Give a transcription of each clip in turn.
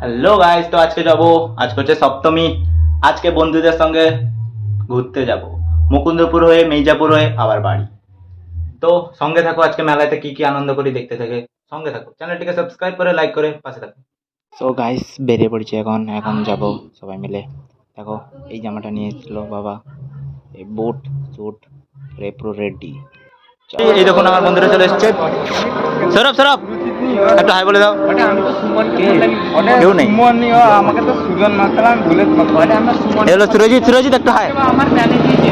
Hello guys তো আজকে যাব। আজকে হচ্ছে সপ্তমী। আজকে বন্ধুদের সঙ্গে ঘুরতে যাব। মুকুন্দপুর হয়ে মির্জাপুর হয়ে আবার বাড়ি। তো সঙ্গে থাকো আজকে মেলাতে কি কি আনন্দ করি দেখতে থাকে। সঙ্গে থাকো। চ্যানেলটিকে সাবস্ক্রাইব করে লাইক করে পাশে থাকো। সো গাইস বেরিয়ে পড়ছি এখন। এখন যাব সবাই মিলে। দেখো এই জামাটা নিয়ে এসেছিল বাবা। এই বুট স্যুট রেপ্রো রেডি এই দেখুন আমার বন্ধুরা চলে এসছে। সৌরভ সৌরভ! একটু হাই বলে দাও। কেউ নেই। সুমন আমাকে তো সুজন মাতালাম ভুলে সুমন সুরজিৎ সুরজিৎ একটু হাই। দিয়েছে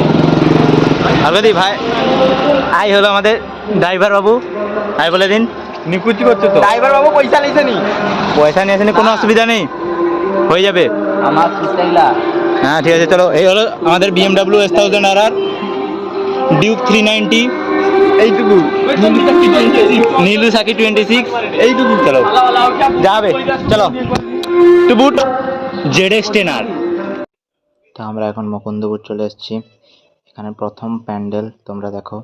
আলবেদি ভাই। আই হলো আমাদের ড্রাইভার বাবু। হাই বলে দিন। নিকুচি করছে তো। ড্রাইভার বাবু পয়সা নিয়েছে নি? পয়সা নিয়ে আসেনি কোনো অসুবিধা নেই। হয়ে যাবে। আমার সিস্টাইলা হ্যাঁ ঠিক আছে চলো। এই হলো আমাদের BMW S thousand R R Duke three ninety এইটুকু। নীলু সাকি টোয়েন্টি সিক্স এইটুকু চলো। যাবে। চলো। টু বুট জেড এক্স টেন আর তো আমরা এখন মুকুন্দপুর চলে এসেছি। এখানে প্রথম প্যান্ডেল তোমরা দেখো।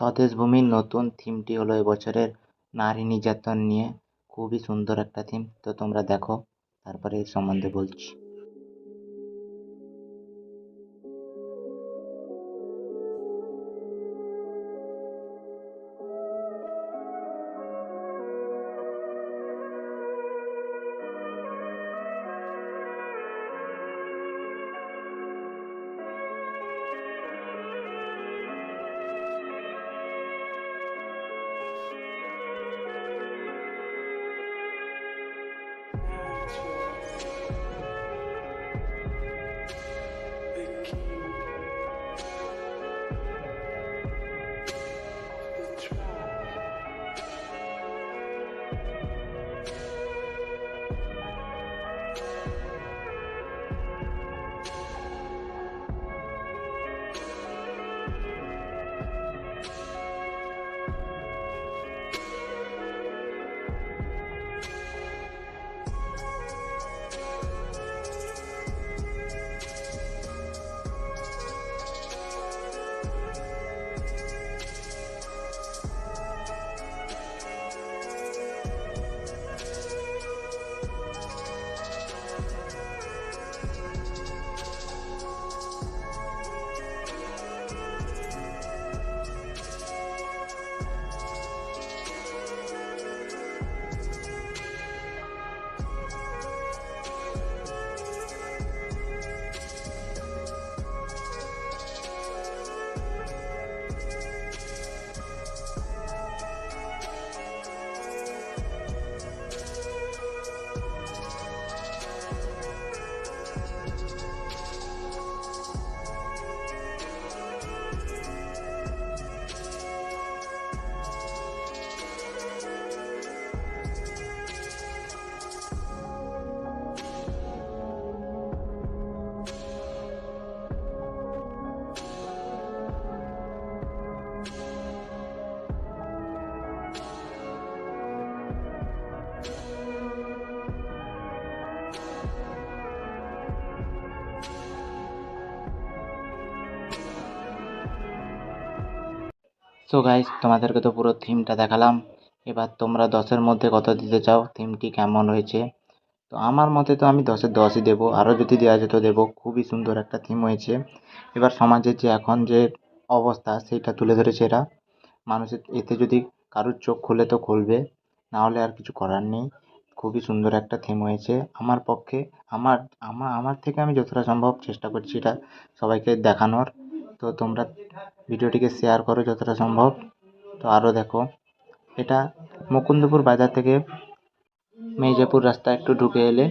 স্বদেশ ভূমির নতুন থিমটি হলো এবছরের নারী নির্যাতন নিয়ে। খুবই সুন্দর একটা থিম। তো তোমরা দেখো, তারপরে এর সম্বন্ধে বলছি। Yeah. সো গাইস তোমাদেরকে তো পুরো থিমটা দেখালাম। এবার তোমরা দশের মধ্যে কত দিতে চাও? থিমটি কেমন হয়েছে? তো আমার মতে তো আমি দশের দশই দেবো। আরও যদি দেওয়া যেত, দেবো। খুবই সুন্দর একটা থিম হয়েছে। এবার সমাজের যে এখন যে অবস্থা সেটা তুলে ধরেছে এরা। মানুষের, এতে যদি কারোর চোখ খুলে তো খুলবে। নাহলে আর কিছু করার নেই। খুবই সুন্দর একটা থিম হয়েছে। আমার পক্ষে, আমার আমার আমার থেকে আমি যতটা সম্ভব চেষ্টা করছি এটা সবাইকে দেখানোর। তো তোমরা ভিডিওটিকে শেয়ার করো যতটা সম্ভব। তো আরও দেখো, এটা মুকুন্দপুর বাজার থেকে মির্জাপুর রাস্তা একটু ঢুকে এলে,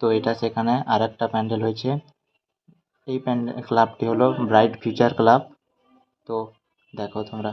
তো এটা সেখানে আর একটা প্যান্ডেল হয়েছে। এই প্যান্ডেল ক্লাবটি হলো ব্রাইট ফিউচার ক্লাব তো দেখো তোমরা।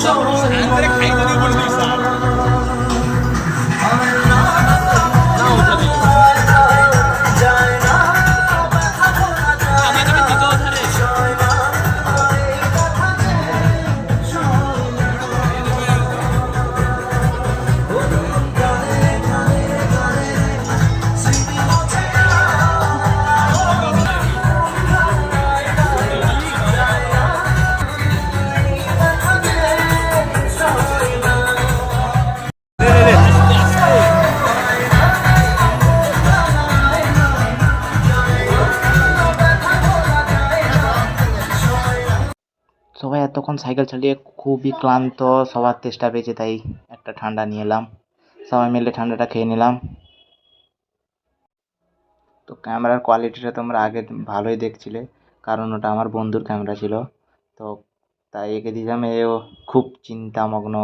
চ্যানেলে এতক্ষণ সাইকেল চালিয়ে খুবই ক্লান্ত, সবার তেষ্টা পেয়েছে তাই একটা ঠান্ডা নিয়ে এলাম। সবাই মিলে ঠান্ডাটা খেয়ে নিলাম। তো ক্যামেরার কোয়ালিটিটা তোমরা আগে ভালোই দেখছিলে, কারণ ওটা আমার বন্ধুর ক্যামেরা ছিল। তো তাই একে দিলাম, এও খুব চিন্তামগ্ন।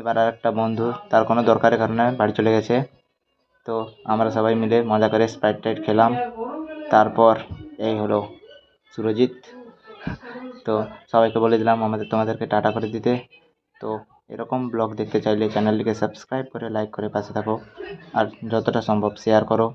এবার আর একটা বন্ধু, তার কোনো দরকারের কারণে বাড়ি চলে গেছে। তো আমরা সবাই মিলে মজা করে স্প্রাইট টাইট খেলাম। তারপর এই হলো সুরজিৎ। তো সবাইকে বলে দিলাম আমাদের, তোমাদেরকে টাটা করে দিতে। তো এরকম ব্লগ দেখতে চাইলে চ্যানেলটিকে সাবস্ক্রাইব করে লাইক করে পাশে থাকো। আর যতটা সম্ভব শেয়ার করো।